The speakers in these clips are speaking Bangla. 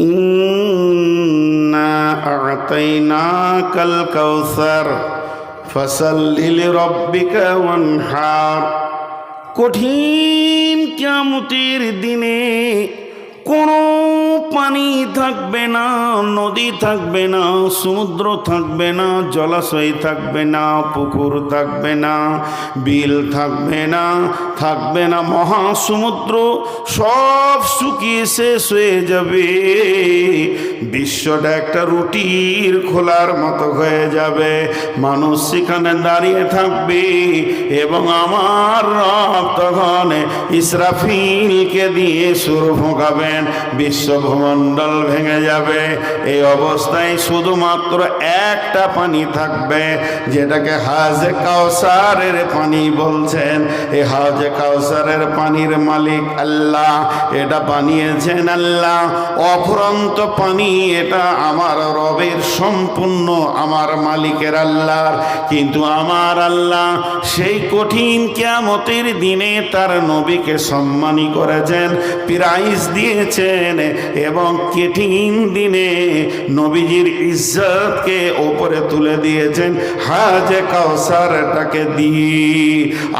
إنا أعطيناك الكوثر فصل لربك وانحار কঠিন কিয়ামতের দিনে কোনো পানি থাকবে না, নদী থাকবে না, সমুদ্র থাকবে না, জলাশয় থাকবে না, পুকুর থাকবে না, বিল থাকবে না থাকবে না, মহাসমুদ্র সব শুকিয়ে শেষ হয়ে যাবে। বিশ্বটা একটা রুটির খোলার মতো হয়ে যাবে। মানুষ সেখানে দাঁড়িয়ে থাকবে এবং আমার রব ইসরাফিলকে দিয়ে সুর ফোঁকাবেন বিশ্বভূমণ্ডল ভেঙে যাবে। এই অবস্থায় শুধুমাত্র একটা পানি থাকবে, যেটাকে হাজে কাউসারের পানি বলছেন। এই হাজে কাউসারের পানির মালিক আল্লাহ, এটা বানিয়েছেন আল্লাহ। অফুরন্ত পানি, এটা আমার রবের সম্পূর্ণ, আমার মালিকের আল্লাহর। কিন্তু আমার আল্লাহ সেই কঠিন কিয়ামতের দিনে তার নবীকে সম্মানী করেছেন, প্রাইজ দিয়েছেন। এবং কঠিন দিনে নবীজির ইজ্জতকে ওপরে তুলে দিয়েছেন, হাজে কাউসারটাকে দিয়ে।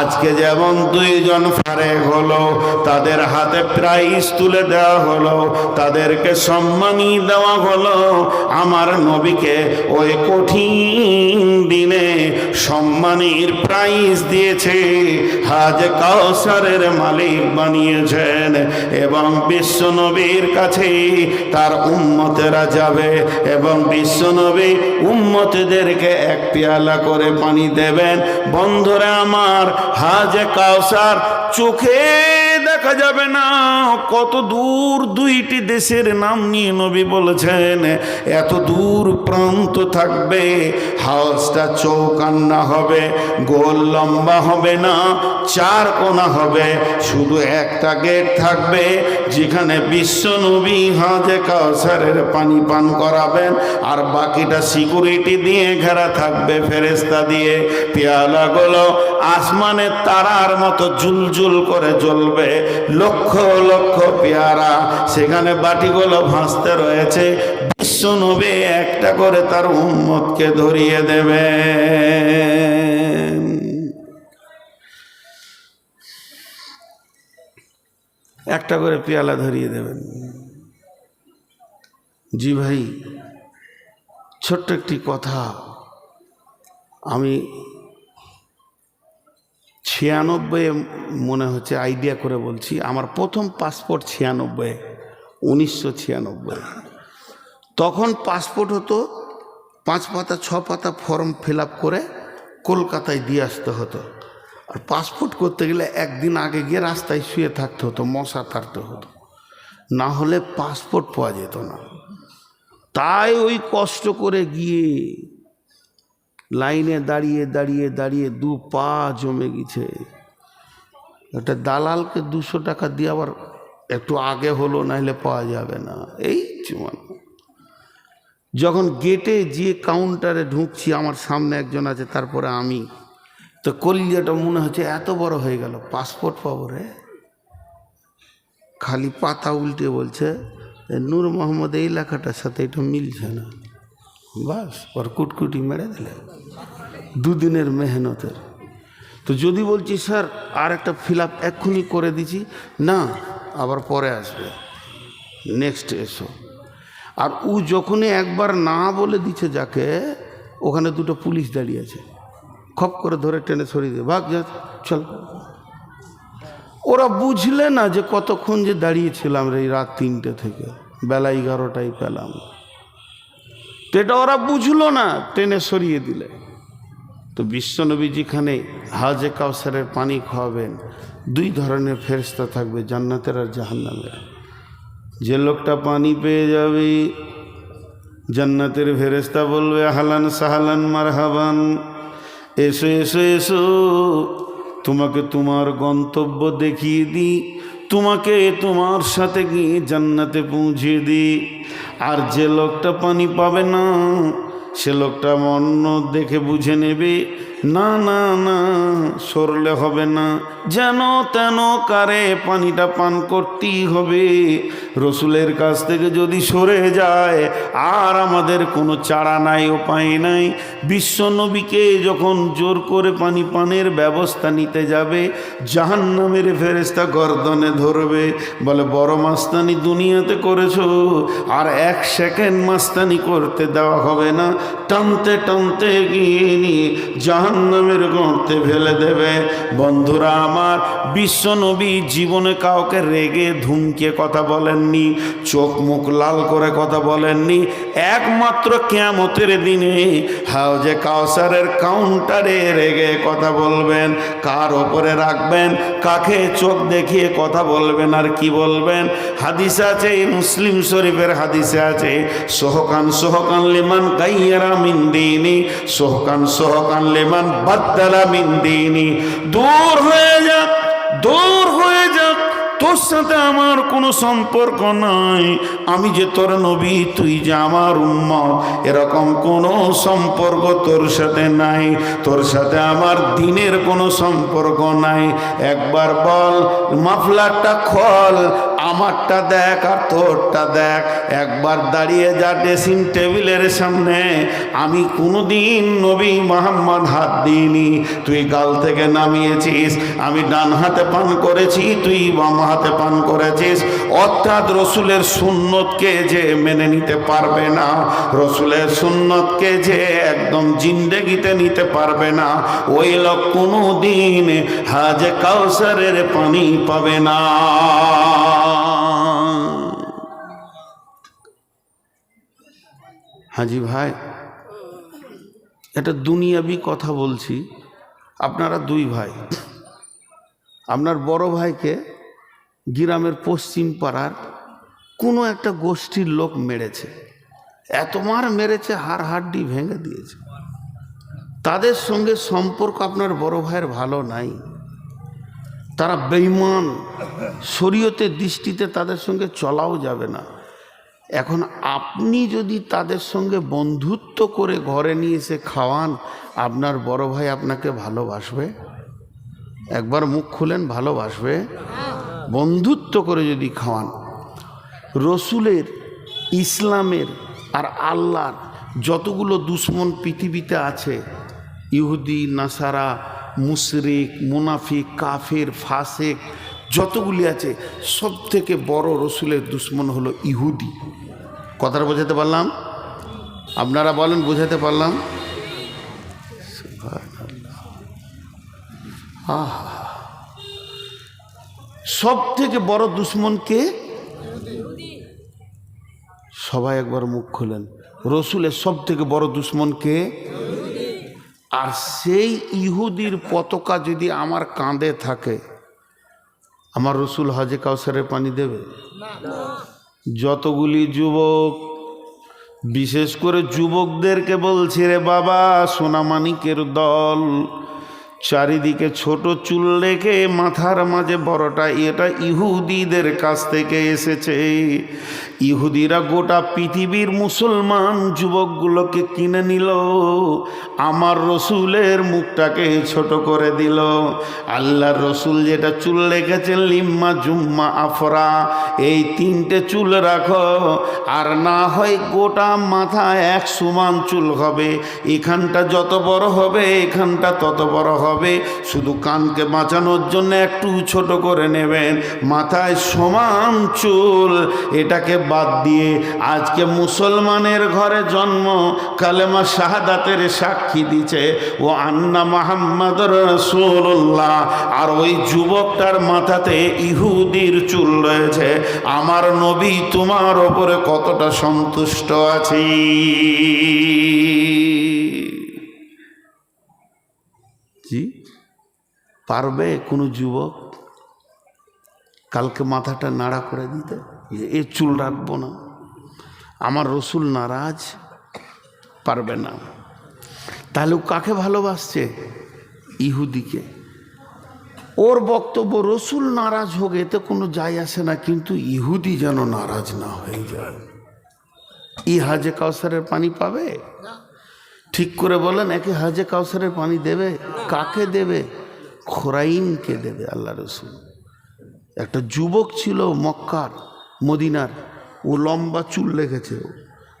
আজকে যেমন দুইজন ফারে হলো, তাদের হাতে প্রাইজ তুলে দেওয়া হলো, তাদেরকে সম্মানী দেওয়া হলো, আমার নবীকে ওই কঠিন সম্মানীর প্রাইজ দিয়েছে। হাজ কাউসারের মালিক বানিয়েছেন এবং বিশ্বনবীর কাছে তার উম্মতেরা যাবে এবং বিশ্ব নবী উম্মতদেরকে এক পেয়ালা করে পানি দেবেন। বন্ধুরা আমার, হাজ কাউসার চোখে দেখা যাবে না। কত দূর দুইটি দেশের নাম নিয়ে নবী বলেছেন, এত দূর প্রান্ত থাকবে হাউসটা চৌকান্না হবে, গোল লম্বা হবে না, চার কোনা হবে, শুধু একটা গেট থাকবে, যেখানে বিশ্ব নবী হাজে কাউসারের পানি পান করাবেন, আর বাকিটা সিকিউরিটি দিয়ে ঘেরা থাকবে ফেরেস্তা দিয়ে। পেয়ালাগুলো আসমানের তারার মতো জুলজুল করে জ্বলবে। লক্ষ লক্ষ পেয়ারা। সেখানে বাটিগুলো ভাসতে রয়েছে। বিশ্ব নবে একটা করে তার উম্মতকে ধরিয়ে দেবে একটা করে পেয়ালা ধরিয়ে দেবেন। জি ভাই, ছোট্ট একটি কথা আমি ছিয়ানব্বই মনে হচ্ছে আইডিয়া করে বলছি, আমার প্রথম পাসপোর্ট ছিয়ানব্বই উনিশশো ছিয়ানব্বই তখন পাসপোর্ট হতো, পাঁচ পাতা, ছ পাতা ফর্ম ফিল করে কলকাতায় দিয়ে আসতে হতো। আর পাসপোর্ট করতে গেলে একদিন আগে গিয়ে রাস্তায় শুয়ে থাকতে হতো, মশা থাকতে হতো। না হলে পাসপোর্ট পাওয়া যেত না। তাই ওই কষ্ট করে গিয়ে লাইনে দাঁড়িয়ে দাঁড়িয়ে দাঁড়িয়ে দু পা জমে গেছে। একটা দালালকে দুশো টাকা দিয়ে আবার একটু আগে হলো, নাহলে পাওয়া যাবে না। এই চুমান। যখন গেটে যে কাউন্টারে ঢুকছি, আমার সামনে একজন আছে, তারপরে আমি। তো কলিজাটা মনে হচ্ছে এত বড় হয়ে গেল, পাসপোর্ট পাবো রে। খালি পাতা উল্টে বলছে, "এ নূর মোহাম্মদ, এই লেখাটার সাথে এটা মিলছে না। বাস, ওর কুটকুটি মেরে দিলে। দুদিনের মেহনতের। তো যদি বলছি, স্যার, আর একটা ফিল আপ এক্ষুনি করে দিছি না, আবার পরে আসবে। নেক্সট এসো। আর ও যখনই একবার না বলে দিচ্ছে যাকে, ওখানে দুটো পুলিশ দাঁড়িয়ে আছে। খপ করে ধরে টেনে সরিয়ে দিয়ে, ভাগ, যা, চল। ওরা বুঝলে না যে কতক্ষণ যে দাঁড়িয়েছিলাম রে রাত তিনটে থেকে। বেলা এগারোটায় পেলাম। তো এটা ওরা বুঝলো না, টেনে সরিয়ে দিলে। তো বিশ্বনবী যেখানে হাজে কাউসারের পানি খাওয়াবেন, দুই ধরনের ফেরস্তা থাকবে, জান্নাতের আর জাহান্নামের। যে লোকটা পানি পেয়ে যাবে, জান্নাতের ফেরেস্তা বলবে হালান সাহালান মারহাবান, এসো এসো এসো, তোমাকে তোমার গন্তব্য দেখিয়ে দিই। তোমাকে তোমার সাথে গিয়ে জান্নাতে পৌঁছে দিই। আর যে লোকটা পানি পাবে না, সে লোকটা অন্য দেখে বুঝে নেবে। না না না, সরলে হবে না। যেন তেন কারে পানিটা পান করতেই হবে। রসুলের কাছ থেকে যদি সরে যায়, আর আমাদের কোনো চারা নাই, উপায় নাই। বিশ্ব নবীকে যখন জোর করে পানি পানের ব্যবস্থা নিতে যাবে, জাহান্নামের ফেরেস্তা গর্দনে ধরবে, বলে, বড় মাস্তানি দুনিয়াতে করেছ, আর এক সেকেন্ড মাস্তানি করতে দেওয়া হবে না। টানতে টানতে গিয়ে নিয়ে জাহান্নামের গর্তে ফেলে দেবে। বন্ধুরা আমার বিশ্ব নবী জীবনে কাউকে রেগে ধুমকে কথা বলেননি, চোখ মুখ লাল করে কথা বলেননি। একমাত্র কেমতের দিনে হাউজে কাউসারের কাউন্টারে রেগে কথা বলবেন, কার ওপরে রাখবেন, কাকে চোখ দেখিয়ে কথা বলবেন আর কি বলবেন? হাদিসে আছে মুসলিম শরীফের হাদিসে আছে, সোহকান সোহকান লিমান গাইয়ারা মিন দিনি, সোহকান সোহকান লিমান বাদ্দালা মিন দিনি। দূর হয়ে যাক, দূর হয়ে যাক, তোর সাথে আমার কোনো সম্পর্ক নাই। আমি যে তোর নবী, তুই যে আমার উম্মত, এরকম কোনো সম্পর্ক তোর সাথে নাই। তোর সাথে আমার দিনের কোনো সম্পর্ক নাই। একবার বল, মাফলারটা খল আমারটা দেখ আর তোরটা দেখ। একবার দাঁড়িয়ে যা ড্রেসিং টেবিলের সামনে। আমি কোনোদিন নবী মোহাম্মদ হাত দিইনি। তুই গাল থেকে নামিয়েছিস, আমি ডান হাতে পান করেছি, তুই বাম হাতে পান করেছিস। অর্থাৎ রসুলের সুন্নতকে যে মেনে নিতে পারবে না, রসুলের সুন্নতকে যে একদম জিন্দেগিতে নিতে পারবে না, ওই লোক কোনো দিন হাজে কাউসারের পানি পাবে না। হাজি ভাই। এটা দুনিয়াবি কথা বলছি, আপনারা দুই ভাই। আপনার বড় ভাইকে গ্রামের পশ্চিম পাড়ার কোনো একটা গোষ্ঠীর লোক মেরেছে। এত মার মেরেছে, হাড় হাড্ডি ভেঙে দিয়েছে। তাদের সঙ্গে সম্পর্ক আপনার বড় ভাইয়ের ভালো নাই। তারা বেইমান শরীয়তের দৃষ্টিতে তাদের সঙ্গে চলাও যাবে না। এখন আপনি যদি তাদের সঙ্গে বন্ধুত্ব করে ঘরে নিয়ে এসে খাওয়ান, আপনার বড় ভাই আপনাকে ভালোবাসবে? একবার মুখ খুলেন, ভালোবাসবে? বন্ধুত্ব করে যদি খাওয়ান, রসুলের, ইসলামের আর আল্লাহর যতগুলো দুশ্মন পৃথিবীতে আছে, ইহুদি, নাসারা, মুশরিক, মুনাফিক, কাফের, ফাসেক যতগুলি আছে সব থেকে বড় রসুলের দুশ্মন হলো ইহুদি। কথাটা বোঝাতে পারলাম? আপনারা বলেন, বোঝাতে পারলাম? সব থেকে বড় দুশ্মন কে? সবাই একবার মুখ খুলেন। রসুলের সব থেকে বড় দুশ্মন কে? আর সেই ইহুদির পতাকা যদি আমার কাঁধে থাকে আমার রসুল হজে কাউসারের পানি দেবে? যতগুলি যুবক, বিশেষ করে যুবকদেরকে বলছি রে বাবা, সোনামানিকের দল চারিদিকে ছোট চুল রেখে মাথার মাঝে বড়টা, এটা ইহুদিদের কাছ থেকে এসেছে। ইহুদিরা গোটা পৃথিবীর মুসলমান যুবকগুলোকে কিনে নিল, আমার রসুলের মুখটাকে ছোট করে দিল। আল্লাহর রসুল যেটা চুল রেখেছেন, লিম্মা জুম্মা আফরা, এই তিনটে চুল রাখো, আর না হয় গোটা মাথা এক সমান চুল হবে। এখানটা যত বড় হবে, এখানটা তত বড় হবে শুধু কানকে বাঁচানোর জন্য একটু ছোট করে নেবেন। মাথায় সমান চুল। এটাকে বাদ দিয়ে আজকে মুসলমানের ঘরে জন্ম। কালেমা শাহাদাতের সাক্ষী দিছে, ও আন্না মাহাম্মদ রসুল্লাহ আর ওই যুবকটার মাথাতে ইহুদির চুল রয়েছে। আমার নবী তোমার ওপরে কতটা সন্তুষ্ট আছি? জি পারবে কোনো যুবক কালকে মাথাটা নাড়া করে দিতে? যে এ চুল রাখব না। আমার রসুল নারাজ, পারবে না। তাহলে ও কাকে ভালোবাসছে? ইহুদিকে। ওর বক্তব্য, রসুল নারাজ হোক, এতে কোনো যাই আসে না, কিন্তু ইহুদি যেন নারাজ না হয়ে যায়। ই হাজে কাউসারের পানি পাবে? ঠিক করে বলেন একে হাজে কাউসারের পানি দেবে? কাকে দেবে? খোরাইনকে দেবে, আল্লাহ রসুল। একটা যুবক ছিল মক্কার, মদিনার, ও লম্বা চুল ও।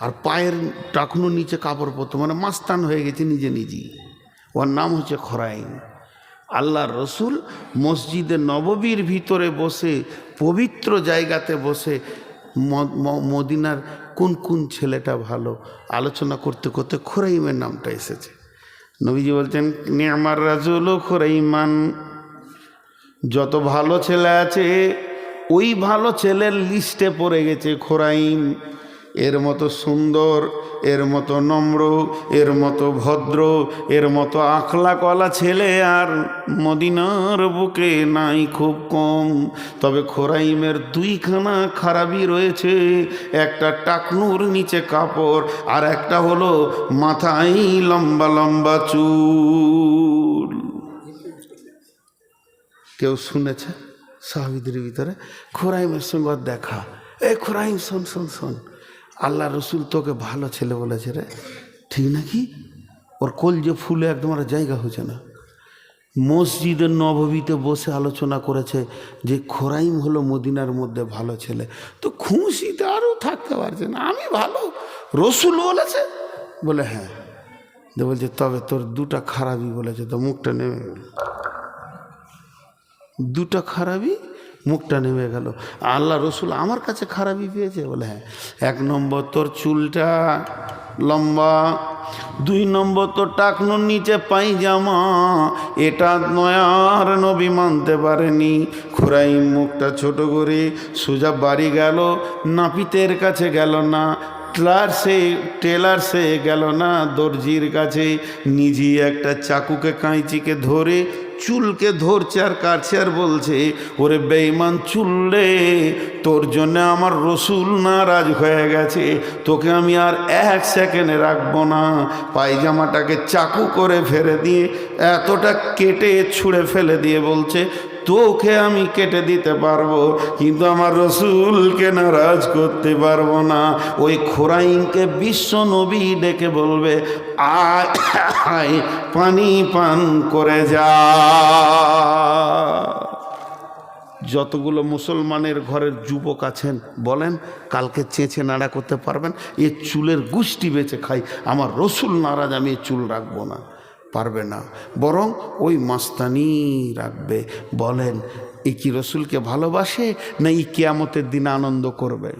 আর পায়ের টাকনো নিচে কাপড় পরতো মানে মাস্তান হয়ে গেছে নিজে নিজেই। ওর নাম হচ্ছে খরাইন। আল্লাহ রসুল মসজিদে নববীর ভিতরে বসে, পবিত্র জায়গাতে বসে মদিনার কোন কোন ছেলেটা ভালো? আলোচনা করতে করতে খোরাইমের নামটা এসেছে। নবীজি বলছেন, নিয়ামার রাজুল খোরাইমান, যত ভালো ছেলে আছে, ওই ভালো ছেলের লিস্টে পড়ে গেছে খোরাইম। এর মতো সুন্দর, এর মতো নম্র, এর মতো ভদ্র, এর মতো আখলা কলা ছেলে আর মদিনার বুকে নাই খুব কম। তবে খোরাইমের দুইখানা খারাপই রয়েছে, একটা টাকনুর নিচে কাপড় আর একটা হলো মাথায় লম্বা লম্বা চুল। কেউ শুনেছে সাহাবিদের ভিতরে? খোরাইমের সঙ্গে দেখা। এ খোরাইম, শোন শোন শোন। আল্লাহ রসুল তোকে ভালো ছেলে বলেছে রে। ঠিক নাকি? ওর কোল যে ফুলে একদম আর জায়গা হচ্ছে না। মসজিদের নববীতে বসে আলোচনা করেছে যে খোরাইম হলো মদিনার মধ্যে ভালো ছেলে। তো খুশিতে আরও থাকতে পারছে না। আমি ভালো। রসুল বলেছে? বলে হ্যাঁ। দিয়ে বলছে, তবে তোর দুটা খারাপই বলেছে। তো মুখটা নেমে গেল দুটো খারাপই? মুখটা নেমে গেল। আল্লাহ রসুল আমার কাছে খারাপই পেয়েছে। বলে হ্যাঁ এক নম্বর তোর চুলটা লম্বা, দুই নম্বর তোর টাকনোর নিচে পাইজামা এটা নয়ার নবী মানতে পারেনি। খুরাই মুখটা ছোট করে সোজা বাড়ি গেল, নাপিতের কাছে গেল না সে, টেলার সে গেল না, দর্জির কাছে নিজে একটা চাকুকে, কাঁইচিকে ধরে চুলকে ধরছে আর কাছে আর বলছে, ওরে বেইমান চুললে তোর জন্য আমার রসুল নারাজ হয়ে গেছে, তোকে আমি আর এক সেকেন্ডে রাখব না। পায়জামাটাকে চাকু করে ফেলে দিয়ে, এতটা কেটে ছুঁড়ে ফেলে দিয়ে বলছে তোকে আমি কেটে দিতে পারব, কিন্তু আমার রসুলকে নারাজ করতে পারব না। ওই খোরাইনকে বিশ্ব নবী ডেকে বলবে, আয় পানি পান করে যা। যতগুলো মুসলমানের ঘরের যুবক আছেন, বলেন, কালকে চেঁচে নাড়া করতে পারবেন, এ চুলের গুষ্টি বেঁচে খাই, আমার রসুল নারাজ, আমি চুল রাখব না। পারবে না। বরং ওই মাস্তানি রাখবে। বলেন, এ কি রসুলকে ভালোবাসে না ই কেয়ামতের দিন আনন্দ করবে?